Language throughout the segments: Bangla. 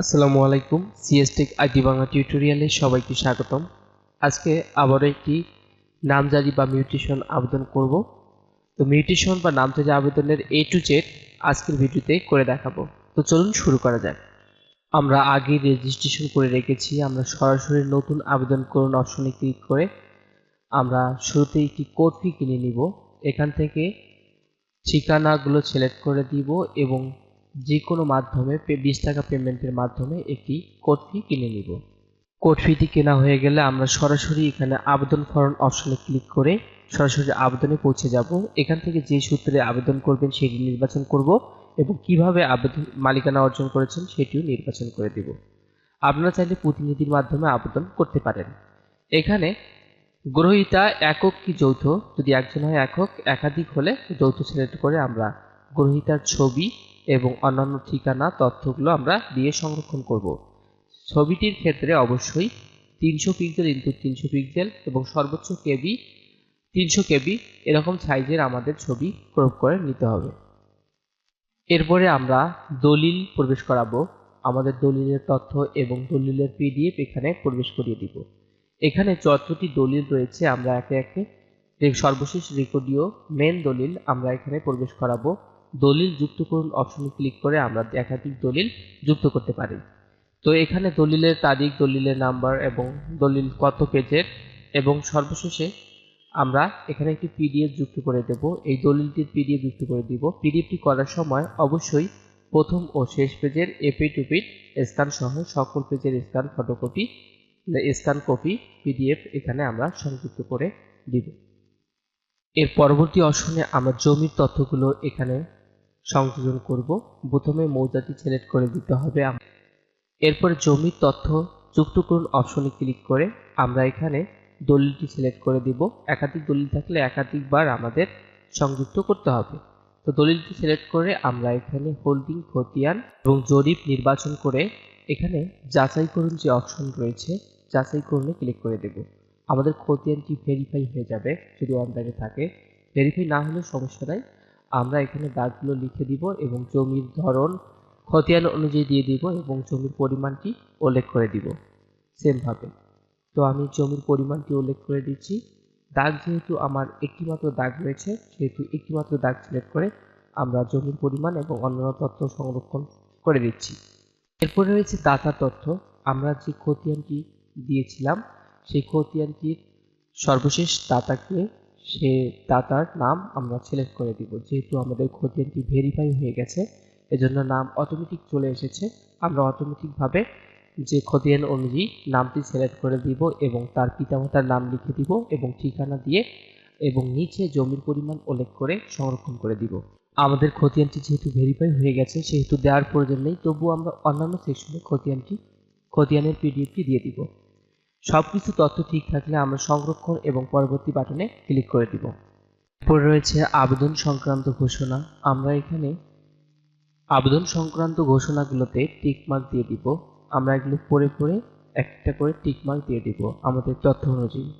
আসসালামু আলাইকুম সিএসটেক আইটি বাংলা টিউটোরিয়ালে সবাইকে স্বাগতম। আজকে আবারও একটি নামজারি বা মিউটেশন আবেদন করব। তো মিউটেশন বা নামজারি আবেদনের এ টু জেড আজকের ভিডিওতে করে দেখাবো। তো চলুন শুরু করা যাক। আমরা আগে রেজিস্ট্রেশন করে রেখেছি, আমরা সরাসরি নতুন আবেদন করুন অপশনে ক্লিক করে আমরা শুরুতে একটি কোড ফি কিনে নিব। এখান থেকে ঠিকানাগুলো সিলেক্ট করে দিব এবং যে কোনো মাধ্যমে বিশ টাকা পেমেন্টের মাধ্যমে একটি কোড ফি কিনে নিব। কোড ফিটি কেনা হয়ে গেলে আমরা সরাসরি এখানে আবেদন ফর্ম অপশনে ক্লিক করে সরাসরি আবেদনে পৌঁছে যাব। এখান থেকে যে সূত্রে আবেদন করবেন সেটি নির্বাচন করব এবং কীভাবে আবেদন মালিকানা অর্জন করেছেন সেটিও নির্বাচন করে দিব। আপনারা চাইলে প্রতিনিধির মাধ্যমে আবেদন করতে পারেন। এখানে গ্রহীতা একক কি যৌথ? যদি একজন হয় একক, একাধিক হলে যৌথ সিলেক্ট করে আমরা গ্রহীতার ছবি এবং অন্যান্য ঠিকানা, তথ্যগুলো আমরা দিয়ে সংরক্ষণ করব। ছবিটির ক্ষেত্রে অবশ্যই তিনশো পিক্সেল ইনটু তিনশো পিক্সেল এবং সর্বোচ্চ কেবি তিনশো কেবি এরকম সাইজের আমাদের ছবি ক্রপ করে নিতে হবে। এরপরে আমরা দলিল প্রবেশ করাবো। আমাদের দলিলের তথ্য এবং দলিলের পিডিএফ এখানে প্রবেশ করিয়ে দিব। এখানে যতটি দলিল রয়েছে, আমরা একে একে সর্বশেষ রেকর্ডীয় মেন দলিল আমরা এখানে প্রবেশ করাবো। দলিল যুক্ত করুন অপশনে ক্লিক করে আমরা একাধিক দলিল যুক্ত করতে পারি। তো এখানে দলিলের তারিখ, দলিলের নাম্বার এবং দলিল কত পেজের এবং সর্বশেষে আমরা এখানে একটি পিডিএফ যুক্ত করে দেব। এই দলিলটির পিডিএফ যুক্ত করে দিব। পিডিএফটি করার সময় অবশ্যই প্রথম ও শেষ পেজের এপি টু পিট স্ক্যান সহ সকল পেজের scan photocopy scan copy PDF এখানে আমরা সংযুক্ত করে দিব। এর পরবর্তী অপশনে আমরা জমির তথ্যগুলো এখানে সংযোজন করব। প্রথমে মৌজাটি সিলেক্ট করে দিতে হবে এরপরে জমির তথ্য যুক্ত করুন অপশনে ক্লিক করে। আমরা এখানে দলিলটি সিলেক্ট করে দিব। একাধিক দলিল থাকলে একাধিকবার আমাদের সংযুক্ত করতে হবে। তো দলিলটি সিলেক্ট করে আমরা এখানে হোল্ডিং খতিয়ান এবং জরিপ নির্বাচন করে এখানে যাচাই করুন যে অপশন রয়েছে, যাচাই করুনে ক্লিক করে দেব। আমাদের খতিয়ানটি ভেরিফাই হয়ে যাবে যদি অনলাইনে থাকে। ভেরিফাই না হলে সমস্যা নাই। আমরা এখানে দাগগুলো লিখে দিব এবং জমির ধরন, খতিয়ান অনুযায়ী দিয়ে দিব এবং জমির পরিমাণটি উল্লেখ করে দিব সেমভাবে। তো আমি জমির পরিমাণটি উল্লেখ করে দিচ্ছি। দাগ যেহেতু আমার একটিমাত্র দাগ রয়েছে, সেহেতু একটিমাত্র দাগ সিলেক্ট করে আমরা জমির পরিমাণ এবং অন্যান্য তথ্য সংরক্ষণ করে দিচ্ছি। এরপরে রয়েছে দাতা তথ্য। আমরা যে খতিয়ানটি দিয়েছিলাম, সেই খতিয়ানটির সর্বশেষ দাতাকে সে দাতার নাম আমরা সিলেক্ট করে দিব। যেহেতু আমাদের খতিয়ানটি ভেরিফাই হয়ে গেছে, এজন্য নাম অটোমেটিক চলে এসেছে। আমরা অটোমেটিকভাবে যে খতিয়ান অনুযায়ী নামটি সিলেক্ট করে দিব এবং তার পিতামাতার নাম লিখে দিব এবং ঠিকানা দিয়ে এবং নিচে জমির পরিমাণ উল্লেখ করে সংরক্ষণ করে দিব। আমাদের খতিয়ানটি যেহেতু ভেরিফাই হয়ে গেছে, সেহেতু দেওয়ার প্রয়োজন নেই, তবুও আমরা অন্যান্য সেকশনে খতিয়ানটি খতিয়ানের পিডিএফটি দিয়ে দিব। সব কিছু তথ্য ঠিক থাকলে আমরা সংরক্ষণ এবং পরবর্তী বাটনে ক্লিক করে দিব। এরপর রয়েছে আবেদন সংক্রান্ত ঘোষণা। আমরা এখানে আবেদন সংক্রান্ত ঘোষণাগুলোতে টিকমার্ক দিয়ে দিব। আমরা এগুলো পড়ে পড়ে একটা করে টিকমার্ক দিয়ে দিব আমাদের তথ্য অনুযায়ী।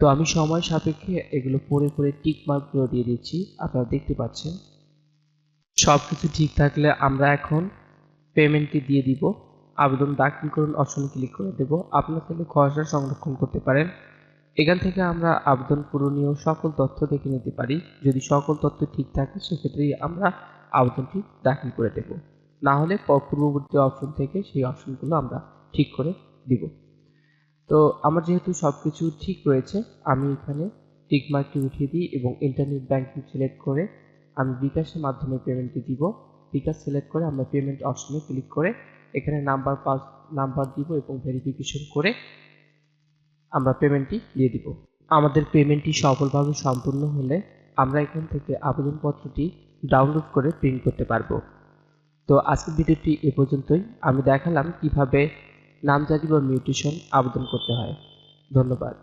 তো আমি সময় সাপেক্ষে এগুলো পড়ে পড়ে টিকমার্কগুলো দিয়ে দিচ্ছি, আপনারা দেখতে পাচ্ছেন। সব কিছু ঠিক থাকলে আমরা এখন পেমেন্টটি দিয়ে দিব। আবেদন দাখিল করুন অপশনে ক্লিক করে দেব। আপনার চাইলে খসড়া সংরক্ষণ করতে পারেন। এখান থেকে আমরা আবেদন পূরণীয় সকল তথ্য দেখে নিতে পারি। যদি সকল তথ্য ঠিক থাকে, সেক্ষেত্রেই আমরা আবেদনটি দাখিল করে দেব। না হলে পূর্ববর্তী অপশন থেকে সেই অপশনগুলো আমরা ঠিক করে দিব। তো আমার যেহেতু সব কিছু ঠিক রয়েছে, আমি এখানে টিকমার্কটি উঠিয়ে দিই এবং ইন্টারনেট ব্যাংকিং সিলেক্ট করে আমি বিকাশের মাধ্যমে পেমেন্টটি দিব। বিকাশ সিলেক্ট করে আমরা পেমেন্ট অপশনে ক্লিক করে এখানে নাম্বার পাস নাম্বার দিব এবং ভেরিফিকেশন করে আমরা পেমেন্টটি দিয়ে দিব। আমাদের পেমেন্টটি সফলভাবে সম্পূর্ণ হলে আমরা এখান থেকে আবেদনপত্রটি ডাউনলোড করে প্রিন্ট করতে পারব। তো আজকের ভিডিওটি এ পর্যন্তই। আমি দেখালাম কীভাবে নামজারি বা মিউটেশন আবেদন করতে হয়। ধন্যবাদ।